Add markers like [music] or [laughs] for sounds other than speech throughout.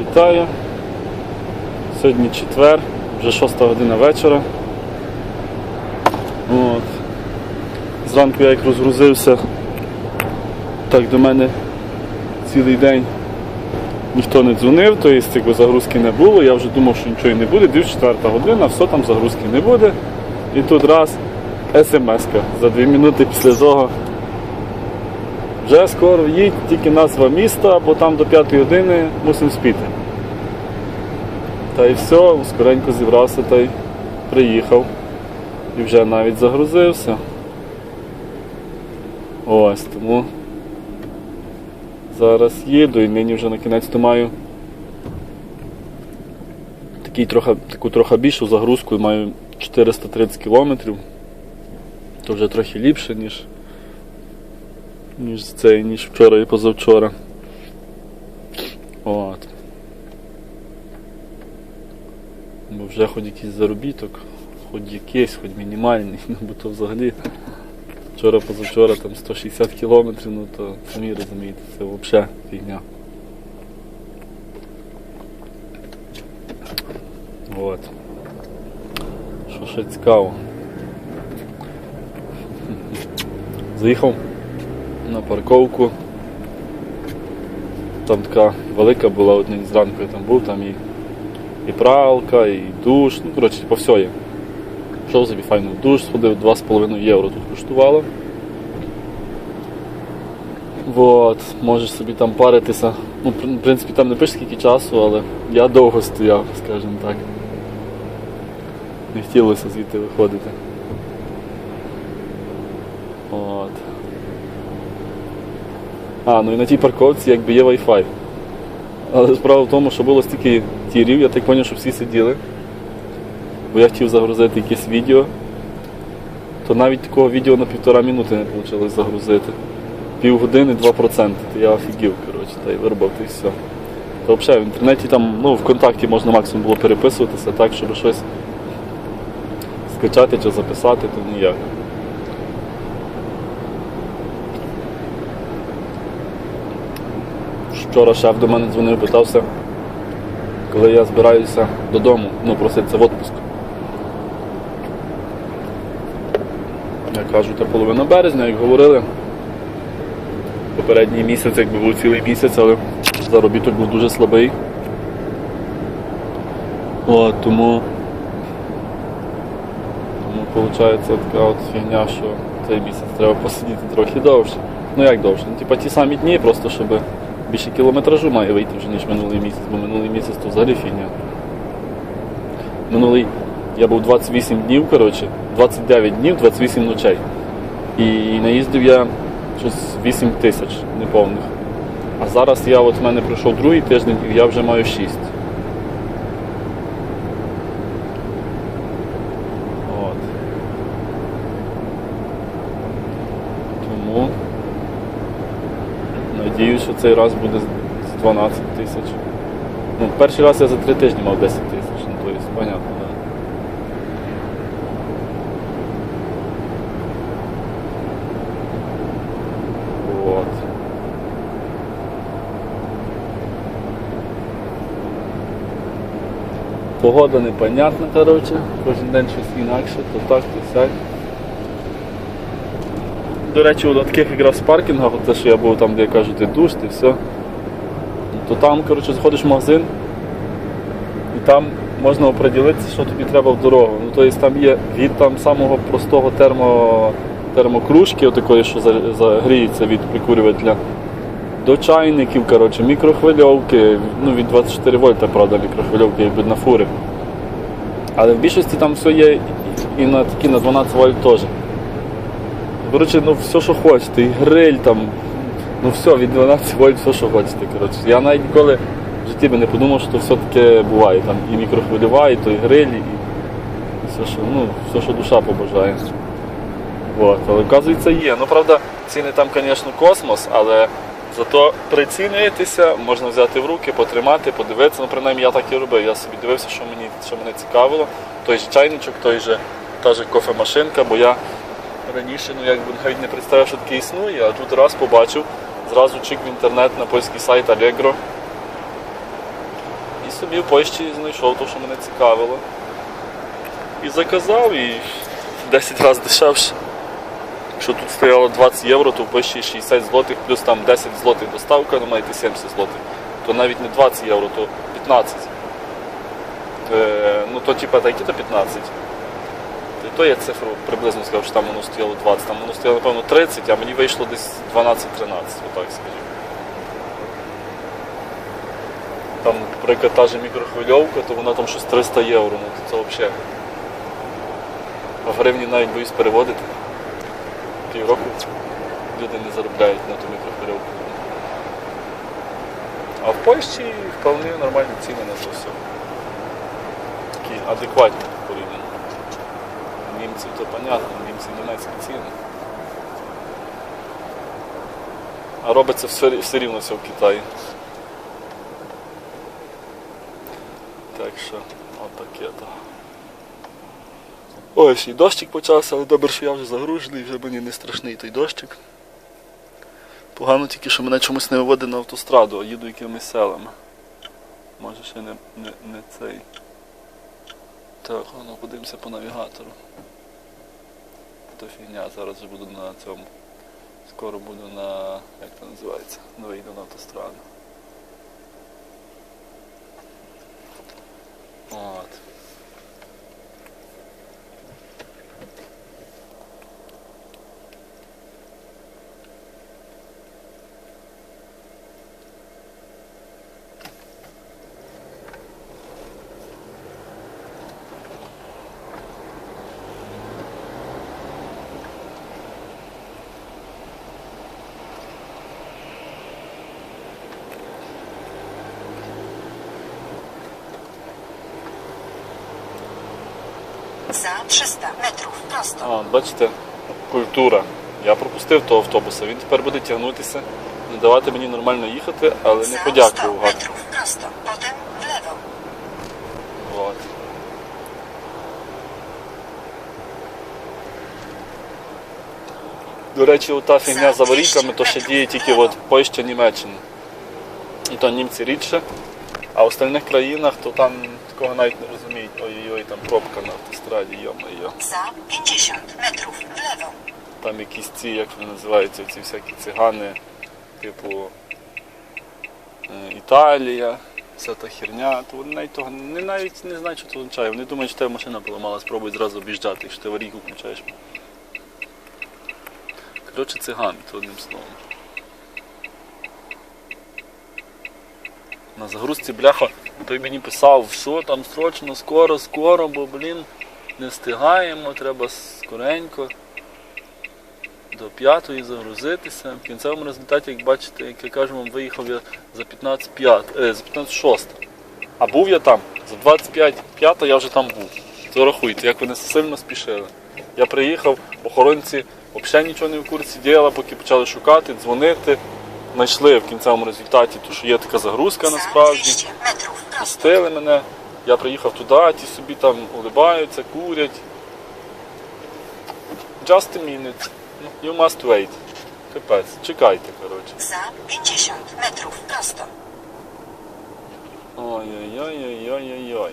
Вітаю. Сьогодні четвер, вже 6 година вечора. От. Зранку я як розгрузився, так до мене цілий день ніхто не дзвонив, то тобто якби загрузки не було. Я вже думав, що нічого не буде. Див 4 година, все там загрузки не буде. І тут раз смс-ка за 2 минути після того. Вже скоро їдь, тільки назва міста, бо там до 5 години мусимо спіти. Та й все, скоренько зібрався та й приїхав. І вже навіть загрузився. Ось тому зараз їду і нині вже на кінець то маю такий трохи, таку трохи більшу загрузку, маю 430 кілометрів. То вже трохи ліпше, ніж ніж цей, ніж вчора і позавчора. От. Бо вже хоч якийсь заробіток, хоч якийсь, хоч мінімальний, ну [laughs] бо то взагалі вчора позавчора там 160 кілометрів, ну то самі розумієте, це взагалі фігня. От. Що ще цікаво. Заїхав на парковку. Там така велика була один зранку, я там був, там і, і пралка, і душ, ну коротше, по все є. Пішов собі файно душ, сходив 2,5 євро тут коштувало. Вот, можеш собі там паритися. Ну, в принципі, там не пише скільки часу, але я довго стояв, скажімо так. Не хотілося звідти виходити. От. А, ну і на тій парковці якби є Wi-Fi. Але справа в тому, що було стільки тірів, я так зрозумів, що всі сиділи. Бо я хотів загрузити якесь відео, то навіть такого відео на півтора минути не вийшло загрузити. Півгодини 2%. То я офігів, коротше, та й виробив, та й все. То взагалі в інтернеті там, ну, ВКонтакті можна максимум було переписуватися так, щоб щось скачати чи записати, то ніяк. Вчора шеф до мене дзвонив, питався, коли я збираюся додому, ну, проситься в відпуск. Я кажу, та половина березня, як говорили. Попередній місяць, якби був цілий місяць, але заробіток був дуже слабий. От, тому, тому виходить така от фігня, що цей місяць треба посидіти трохи довше. Ну як довше? Ну, типа ті самі дні, просто щоб більше кілометражу має вийти вже, ніж минулий місяць, бо минулий місяць то взагалі фігня. Минулий я був 28 днів, коротше, 29 днів, 28 ночей. І наїздив я щось 8 тисяч неповних. А зараз я от в мене пройшов другий тиждень і я вже маю 6. От. Тому надіюсь, що цей раз буде з 12 тисяч. Ну, перший раз я за 3 тижні мав 10 тисяч, ну то є, понятно, да. Вот. Погода непонятна, коротше, кожен день щось інакше, то так, то сяк. До речі, от таких якраз паркінгах, те, що я був там, де кажуть, ти душ, ти все. То там, коротше, заходиш в магазин і там можна оприділитися, що тобі треба в дорогу. Ну, тобто там є від там самого простого термо, термокружки, отакої, що загріється від прикурювателя, до чайників, коротше, мікрохвильовки, ну від 24 вольта, правда, мікрохвильовки, якби на фури. Але в більшості там все є і на такі на 12 вольт теж. Коротше, ну все, що хочете, і гриль там, ну все, від 12 вольт, все, що хочете. Коротше. Я навіть ніколи в житті би не подумав, що все таке буває. Там і мікрохвильова, і той гриль, і, все, що, ну, все, що душа побажає. От, але оказується є. Ну правда, ціни там, звісно, космос, але зато прицінюєтеся, можна взяти в руки, потримати, подивитися. Ну, принаймні я так і робив. Я собі дивився, що мені що мене цікавило. Той же чайничок, той же та же кофемашинка, бо я раніше ну, якби навіть не представив, що таке існує, а тут раз побачив, зразу чик в інтернет на польський сайт Allegro. собі в Польщі знайшов те, що мене цікавило. І заказав і 10 разів дешевше. Якщо тут стояло 20 євро, то в Польщі 60 злотих, плюс там 10 злотих доставка, ну маєте 70 злотих. То навіть не 20 євро, то 15. Е, ну то типа такі то 15. І то я цифру приблизно сказав, що там воно стояло 20, там воно стояло, напевно, 30, а мені вийшло десь 12-13, отак скажімо. Там, наприклад, та же мікрохвильовка, то вона там щось 300 євро, ну то це взагалі. В гривні навіть боюсь переводити. Півроку люди не заробляють на ту мікрохвильовку. А в Польщі вполне нормальні ціни на це все. Такі адекватні Німців то понятно, німці німецькі ціни. А робиться все, все рівно все в Китаї. Так що, отаке то. Ще й дощик почався, але добре, що я вже загружений, вже мені не страшний той дощик. Погано тільки, що мене чомусь не виводить на автостраду, а їду якимись селами. Може ще не, не, не цей. Так, ну подивимося по навігатору. То фігня, зараз вже буду на цьому. Скоро буду на. як це називається? на вийду на автостраду. От. Za 300 metrów prosto. А, бачите, культура. Я пропустив того автобуса, він тепер буде тягнутися, не давати мені нормально їхати, але не Za 100 подякував гарно. metrów prosto. Potem w lewo. От. До речі, ота фігня з аварійками, то ще діє тільки от Польща, Німеччина. І то німці рідше. А в остальних країнах то там такого навіть не розуміють. Ой-ой-ой, там пробка на автостраді, йо-моє. Za 50 metrów w. Там якісь ці, як вони називаються, ці всякі цигани, типу е, Італія, вся та херня, то вони навіть того не навіть не знають, що це означає. Вони думають, що тебе машина поламала, спробують зразу об'їжджати, якщо ти аварійку включаєш. Коротше, цигани, то одним словом. На загрузці бляха, той мені писав, що там срочно, скоро, скоро, бо блін, не встигаємо, треба скоренько до п'ятої загрузитися. В кінцевому результаті, як бачите, як я кажу вам, виїхав я за 15 5, е, за 15 6. А був я там, за 25 5 я вже там був. То рахуйте, як вони сильно спішили. Я приїхав, охоронці взагалі нічого не в курсі діяла, поки почали шукати, дзвонити. Знайшли в кінцевому результаті, то що є така загрузка насправді. 200 metrów prosto. Пустили мене, я приїхав туди, ті собі там улибаються, курять. Just a minute. You must wait. Капець, чекайте, коротше. Za 50 metrów prosto. Ой-ой-ой-ой-ой-ой.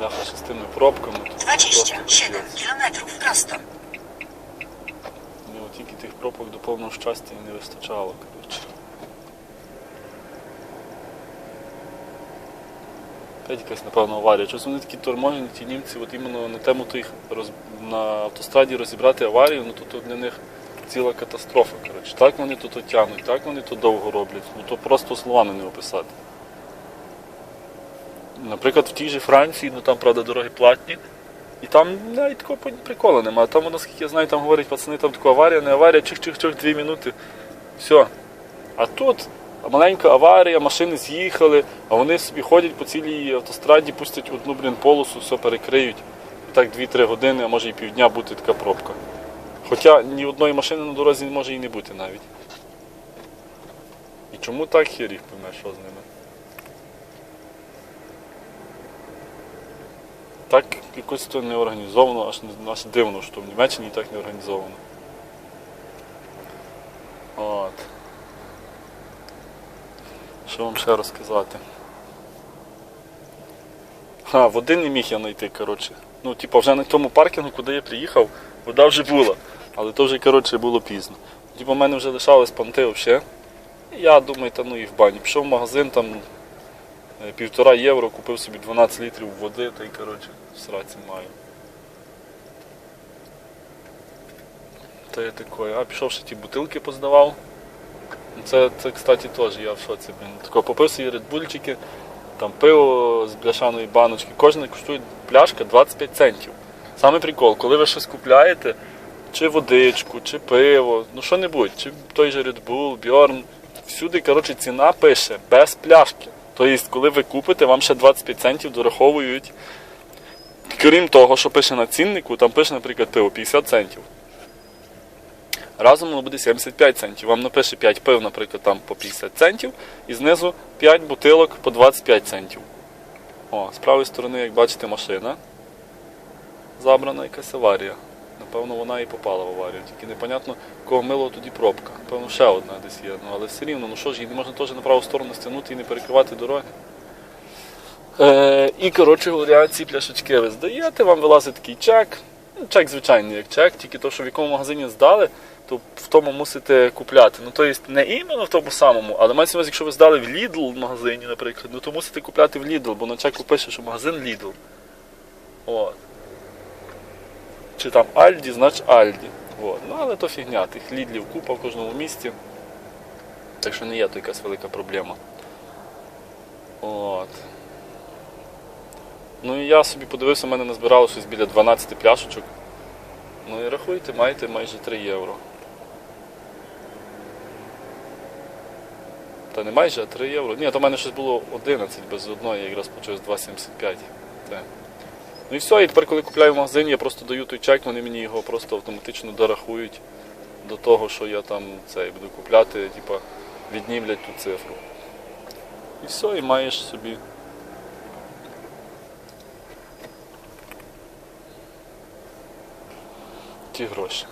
Ну, ляха ще з тими пробками. 27 капець. kilometrów prosto. Мені от тільки тих пробок до повного щастя і не вистачало, коротше. Опять якась, напевно, аварія. Чогось вони такі торможені, ті німці, от іменно на тему тих роз... на автостраді розібрати аварію, ну то для них ціла катастрофа. Коротше. Так вони то тягнуть, так вони то довго роблять. Ну то просто словами не описати. Наприклад, в тій же Франції, ну там, правда, дороги платні. І там навіть такого приколу немає. Там, наскільки я знаю, там говорять пацани, там така аварія, не аварія, чих-чих-чих, дві минути. Все. А тут маленька аварія, машини з'їхали, а вони собі ходять по цілій автостраді, пустять одну блін, полосу, все перекриють. І так 2-3 години, а може і півдня бути така пробка. Хоча ні одної машини на дорозі може і не бути навіть. І чому так хер їх що з ними? так якось це не організовано, аж, аж дивно, що в Німеччині так не організовано. От. Що вам ще розказати? А, води не міг я знайти, коротше. Ну, типу, вже на тому паркінгу, куди я приїхав, вода вже була. Але то вже коротше, було пізно. Типу в мене вже лишались панти взагалі. Я думаю, та ну і в бані. Пішов в магазин там півтора євро, купив собі 12 літрів води та й, коротше, сраці маю. Та я такое. А пішов ще ті бутилки поздавав. Це, це кстати, теж я в шоці. Блін. Тако попив свої редбульчики, там пиво з бляшаної баночки. Кожна коштує пляшка 25 центів. Саме прикол, коли ви щось купляєте, чи водичку, чи пиво, ну що-небудь, чи той же Red Bull, Bjorn, всюди, коротше, ціна пише без пляшки. Тобто, коли ви купите, вам ще 25 центів дораховують. Крім того, що пише на ціннику, там пише, наприклад, пиво 50 центів. Разом воно буде 75 центів. Вам напише 5 пив, наприклад, там по 50 центів, і знизу 5 бутилок по 25 центів. О, з правої сторони, як бачите, машина. Забрана якась аварія. Напевно, вона і попала в аварію. Тільки непонятно, кого мило тоді пробка. Напевно, ще одна десь є. Ну, але все рівно, ну що ж, її не можна теж на праву сторону стягнути і не перекривати дороги. Е, і, коротше говоря, ці пляшечки ви здаєте, вам вилазить такий чек. Ну, Чек звичайний як чек, тільки то, що в якому магазині здали, то в тому мусите купляти. Ну, тобто не іменно в тому самому, але мається увазі, якщо ви здали в Lidl магазині, наприклад, ну то мусите купляти в Lidl, бо на чеку пише, що магазин Lidl. От. Чи там Альді, значить Альді. От. Ну, але то фігня, тих лідлів купа в кожному місті. Так що не є то якась велика проблема. От. Ну і я собі подивився, в мене назбирало щось біля 12 пляшечок. Ну і рахуйте, маєте майже 3 євро. Та не майже, а 3 євро. Ні, то в мене щось було 11 без одної, я якраз почав з 2,75. Ну і все, і тепер, коли купляю в магазині, я просто даю той чек, вони мені його просто автоматично дорахують до того, що я там цей буду купляти, типа віднімлять ту цифру. І все, і маєш собі. Ті гроші.